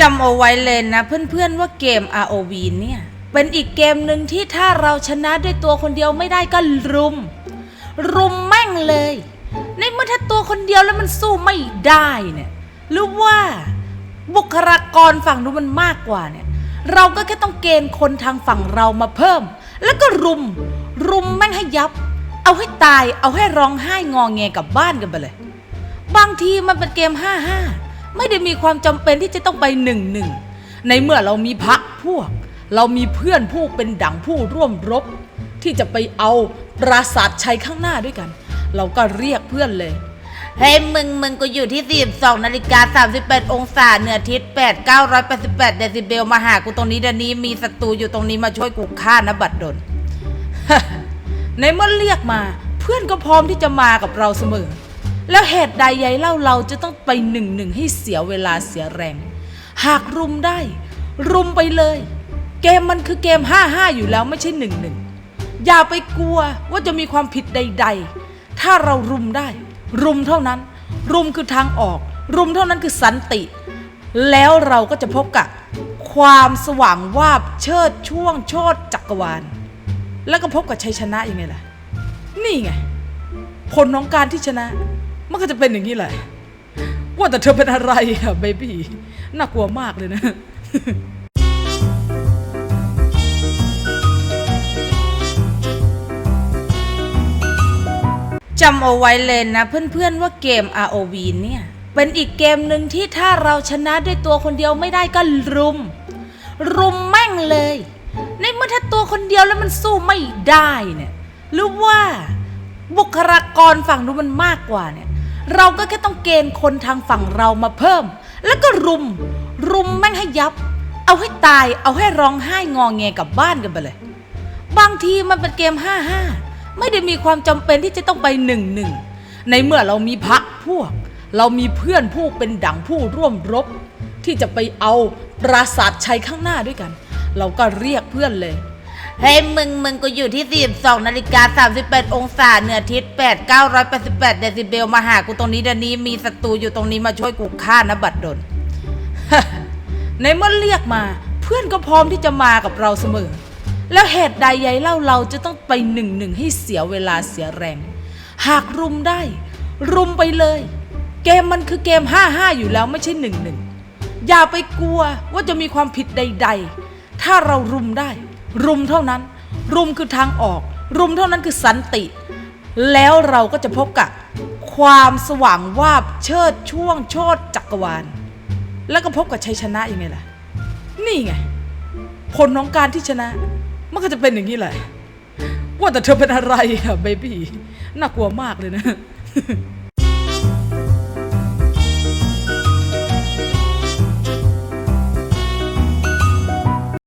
จำเอาไว้เลยนะเพื่อนๆว่าเกม ROV เนี่ย เป็นอีกเกมหนึ่งที่ถ้าเราชนะด้วยตัวคนเดียวไม่ได้ก็รุม รุมแม่งเลย ในเมื่อถ้าตัวคนเดียวแล้วมันสู้ไม่ได้เนี่ยหรือว่าบุคลากรฝั่งนู้นมันมากกว่าเนี่ย เราก็แค่ต้องเกณฑ์คนทางฝั่งเรามาเพิ่ม แล้วก็รุม รุมแม่งให้ยับ เอาให้ตายเอาให้ร้องไห้งอแงกับบ้านกันไปเลย บางทีมันเป็นเกม 5-5 ไม่ได้มีความจำเป็นที่จะต้องไป1-1ในเมื่อเรามีพักพวก เรามีเพื่อนผู้เป็นดั่งผู้ร่วมรบ ที่จะไปเอาปราสาทชัยข้างหน้าด้วยกัน เราก็เรียกเพื่อนเลยเฮ้ยมึงมึงกูอยู่ที่ 42นาฬิกา38 องศาเหนือทิศ8 988เดซิเบลมาหากูตรงนี้เดี๋ยวนี้มีศัตรูอยู่ตรงนี้มาช่วยกูฆ่านะบัดดลในเมื่อเรียกมา เพื่อนก็พร้อมที่จะมากับเราเสมอ แล้วเหตุใดยายเล่าเราจะต้องไปหนึ่งหนึ่งให้เสียเวลาเสียแรง หากรุมได้ รุมไปเลย เกมมันคือเกม5-5อยู่แล้วไม่ใช่หนึ่งหนึ่งอย่าไปกลัวว่าจะมีความผิดใด ๆ ถ้าเรารุมได้ รุมเท่านั้น รุมคือทางออก รุมเท่านั้นคือสันติ แล้วเราก็จะพบกับความสว่างวาบเชิดช่วงโชดจักรวาล แล้วก็พบกับชัยชนะยังไงล่ะ นี่ไง ผลของการที่ชนะ มันก็จะเป็นอย่างนี้แหละ ว่าแต่เธอเป็นอะไรอะเบบี้น่ากลัวมากเลยนะจำเอาไว้เลยนะเพื่อนๆว่าเกม ROV เนี่ย เป็นอีกเกมหนึ่งที่ถ้าเราชนะด้วยตัวคนเดียวไม่ได้ก็รุม รุมแม่งเลย ในเมื่อถ้าตัวคนเดียวแล้วมันสู้ไม่ได้เนี่ยหรือว่าบุคลากรฝั่งนู้นมันมากกว่าเนี่ย เราก็แค่ต้องเกณฑ์คนทางฝั่งเรามาเพิ่ม แล้วก็รุม รุมแม่งให้ยับ เอาให้ตายเอาให้ร้องไห้งอแงกลับบ้านกันไปเลย บางทีมันเป็นเกม 5-5 ไม่ได้มีความจำเป็นที่จะต้องไป 1-1 ในเมื่อเรามีพักพวก เรามีเพื่อนผู้เป็นดั่งผู้ร่วมรบ ที่จะไปเอาปราสาทชัยข้างหน้าด้วยกัน เราก็เรียกเพื่อนเลย เฮ้ยมึงมึงกูอยู่ที่ 42นาฬิกา38 องศาเหนือทิศ8 988เดซิเบลมาหากูตรงนี้เดี๋ยวนี้มีศัตรูอยู่ตรงนี้มาช่วยกูฆ่านะบัดดลในเมื่อเรียกมา เพื่อนก็พร้อมที่จะมากับเราเสมอ แล้วเหตุใดยายเล่าเราจะต้องไปหนึ่งหนึ่งให้เสียเวลาเสียแรง หากรุมได้ รุมไปเลย เกมมันคือเกม 5-5 อยู่แล้วไม่ใช่หนึ่งหนึ่งอย่าไปกลัวว่าจะมีความผิดใด ๆ ถ้าเรารุมได้ รุมเท่านั้น รุมคือทางออก รุมเท่านั้นคือสันติ แล้วเราก็จะพบกับความสว่างวาบเชิดช่วงโชดจักรวาล แล้วก็พบกับชัยชนะยังไงล่ะ นี่ไง ผลของการที่ชนะ มันก็จะเป็นอย่างนี้แหละ ว่าแต่เธอเป็นอะไรอะเบบี้น่ากลัวมากเลยนะ